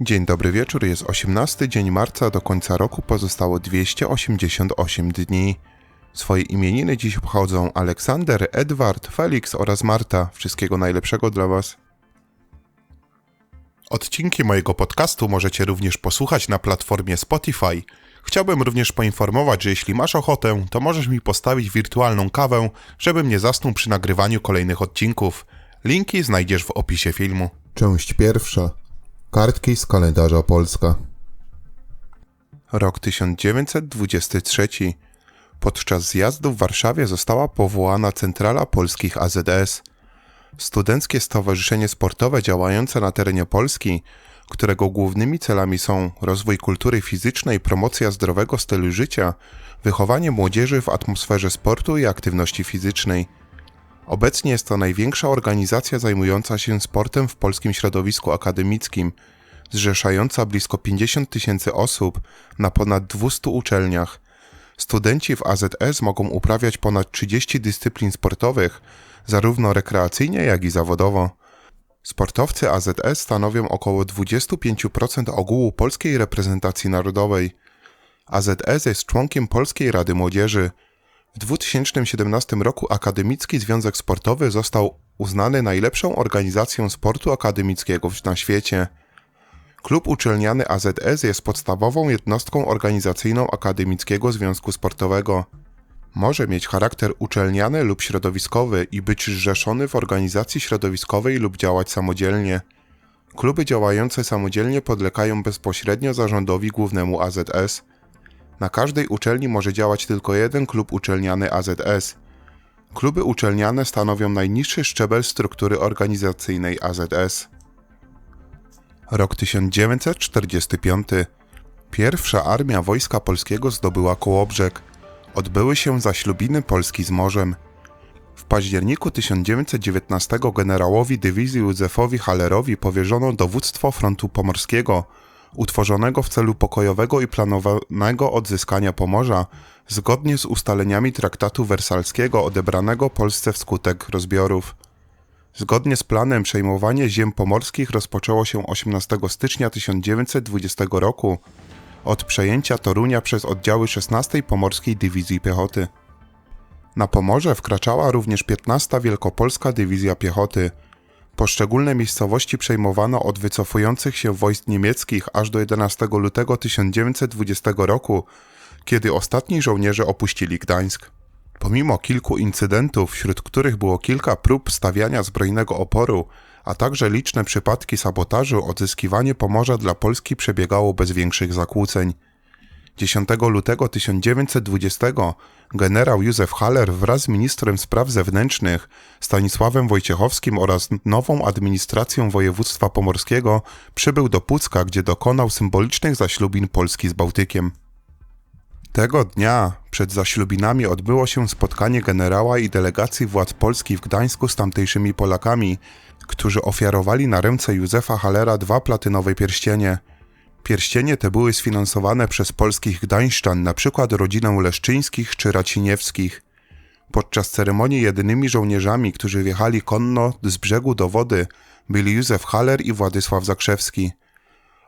Dzień dobry wieczór, jest 18 dzień marca, do końca roku pozostało 288 dni. Swoje imieniny dziś obchodzą Aleksander, Edward, Felix oraz Marta. Wszystkiego najlepszego dla Was. Odcinki mojego podcastu możecie również posłuchać na platformie Spotify. Chciałbym również poinformować, że jeśli masz ochotę, to możesz mi postawić wirtualną kawę, żebym nie zasnął przy nagrywaniu kolejnych odcinków. Linki znajdziesz w opisie filmu. Część pierwsza. Kartki z kalendarza Polska. Rok 1923. Podczas zjazdu w Warszawie została powołana Centrala Polskich AZS. Studenckie Stowarzyszenie Sportowe działające na terenie Polski, którego głównymi celami są rozwój kultury fizycznej, promocja zdrowego stylu życia, wychowanie młodzieży w atmosferze sportu i aktywności fizycznej. Obecnie jest to największa organizacja zajmująca się sportem w polskim środowisku akademickim, zrzeszająca blisko 50 tysięcy osób na ponad 200 uczelniach. Studenci w AZS mogą uprawiać ponad 30 dyscyplin sportowych, zarówno rekreacyjnie, jak i zawodowo. Sportowcy AZS stanowią około 25% ogółu polskiej reprezentacji narodowej. AZS jest członkiem Polskiej Rady Młodzieży. W 2017 roku Akademicki Związek Sportowy został uznany najlepszą organizacją sportu akademickiego na świecie. Klub uczelniany AZS jest podstawową jednostką organizacyjną Akademickiego Związku Sportowego. Może mieć charakter uczelniany lub środowiskowy i być zrzeszony w organizacji środowiskowej lub działać samodzielnie. Kluby działające samodzielnie podlegają bezpośrednio zarządowi głównemu AZS. Na każdej uczelni może działać tylko jeden klub uczelniany AZS. Kluby uczelniane stanowią najniższy szczebel struktury organizacyjnej AZS. Rok 1945. Pierwsza armia Wojska Polskiego zdobyła Kołobrzeg. Odbyły się zaślubiny Polski z morzem. W październiku 1919 generałowi dywizji Józefowi Hallerowi powierzono dowództwo frontu pomorskiego, utworzonego w celu pokojowego i planowanego odzyskania Pomorza, zgodnie z ustaleniami traktatu wersalskiego odebranego Polsce wskutek rozbiorów. Zgodnie z planem przejmowanie ziem pomorskich rozpoczęło się 18 stycznia 1920 roku od przejęcia Torunia przez oddziały 16 Pomorskiej Dywizji Piechoty. Na Pomorze wkraczała również 15 Wielkopolska Dywizja Piechoty. Poszczególne miejscowości przejmowano od wycofujących się wojsk niemieckich aż do 11 lutego 1920 roku, kiedy ostatni żołnierze opuścili Gdańsk. Pomimo kilku incydentów, wśród których było kilka prób stawiania zbrojnego oporu, a także liczne przypadki sabotażu, odzyskiwanie Pomorza dla Polski przebiegało bez większych zakłóceń. 10 lutego 1920 generał Józef Haller wraz z ministrem spraw zewnętrznych Stanisławem Wojciechowskim oraz nową administracją województwa pomorskiego przybył do Pucka, gdzie dokonał symbolicznych zaślubin Polski z Bałtykiem. Tego dnia przed zaślubinami odbyło się spotkanie generała i delegacji władz Polski w Gdańsku z tamtejszymi Polakami, którzy ofiarowali na ręce Józefa Halera dwa platynowe pierścienie. Pierścienie te były sfinansowane przez polskich gdańszczan, np. rodzinę Leszczyńskich czy Raciniewskich. Podczas ceremonii jedynymi żołnierzami, którzy wjechali konno z brzegu do wody, byli Józef Haller i Władysław Zakrzewski.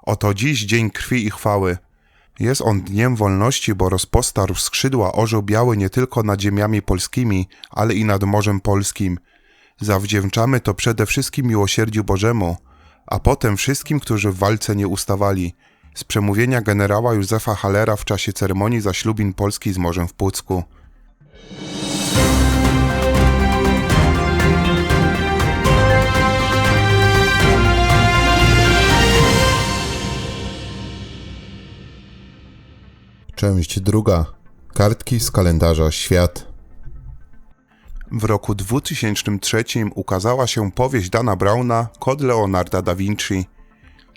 Oto dziś dzień krwi i chwały – jest on dniem wolności, bo rozpostarł skrzydła orzeł biały nie tylko nad ziemiami polskimi, ale i nad Morzem Polskim. Zawdzięczamy to przede wszystkim miłosierdziu Bożemu, a potem wszystkim, którzy w walce nie ustawali. Z przemówienia generała Józefa Halera w czasie ceremonii zaślubin Polski z Morzem w Pucku. Część druga. Kartki z kalendarza Świat. W roku 2003 ukazała się powieść Dana Browna Kod Leonarda da Vinci.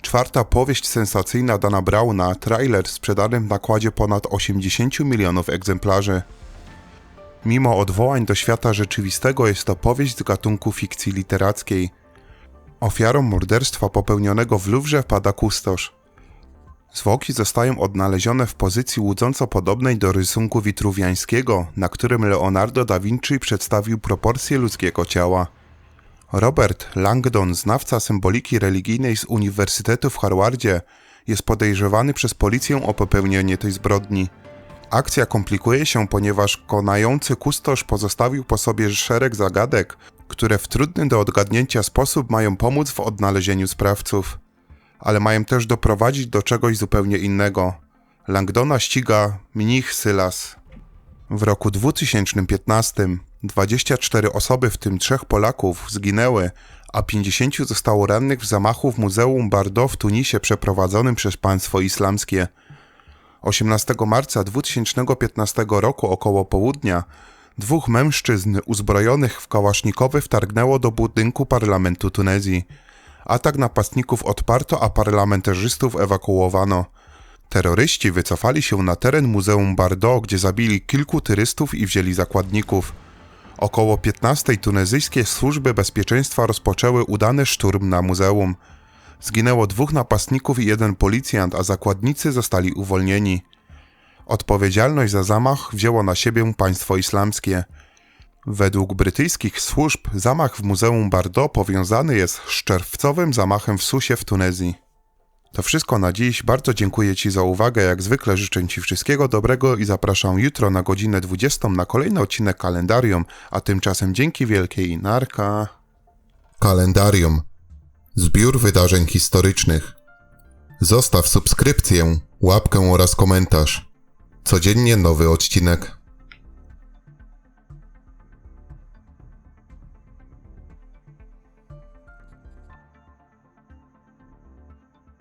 Czwarta powieść sensacyjna Dana Browna, trailer sprzedany w nakładzie ponad 80 milionów egzemplarzy. Mimo odwołań do świata rzeczywistego jest to powieść z gatunku fikcji literackiej. Ofiarą morderstwa popełnionego w Louvre pada kustosz. Zwłoki zostają odnalezione w pozycji łudząco podobnej do rysunku witruwiańskiego, na którym Leonardo da Vinci przedstawił proporcje ludzkiego ciała. Robert Langdon, znawca symboliki religijnej z Uniwersytetu w Harvardzie, jest podejrzewany przez policję o popełnienie tej zbrodni. Akcja komplikuje się, ponieważ konający kustosz pozostawił po sobie szereg zagadek, które w trudny do odgadnięcia sposób mają pomóc w odnalezieniu sprawców, ale mają też doprowadzić do czegoś zupełnie innego. Langdona ściga mnich Sylas. W roku 2015 24 osoby, w tym trzech Polaków, zginęły, a 50 zostało rannych w zamachu w Muzeum Bardo w Tunisie przeprowadzonym przez państwo islamskie. 18 marca 2015 roku około południa dwóch mężczyzn uzbrojonych w kałasznikowy wtargnęło do budynku parlamentu Tunezji. Atak napastników odparto, a parlamentarzystów ewakuowano. Terroryści wycofali się na teren Muzeum Bardo, gdzie zabili kilku turystów i wzięli zakładników. Około 15 tunezyjskie służby bezpieczeństwa rozpoczęły udany szturm na muzeum. Zginęło dwóch napastników i jeden policjant, a zakładnicy zostali uwolnieni. Odpowiedzialność za zamach wzięło na siebie państwo islamskie. Według brytyjskich służb zamach w Muzeum Bardo powiązany jest z czerwcowym zamachem w Susie w Tunezji. To wszystko na dziś. Bardzo dziękuję Ci za uwagę. Jak zwykle życzę Ci wszystkiego dobrego i zapraszam jutro na godzinę 20 na kolejny odcinek kalendarium, a tymczasem dzięki wielkiej narka. Kalendarium. Zbiór wydarzeń historycznych. Zostaw subskrypcję, łapkę oraz komentarz. Codziennie nowy odcinek.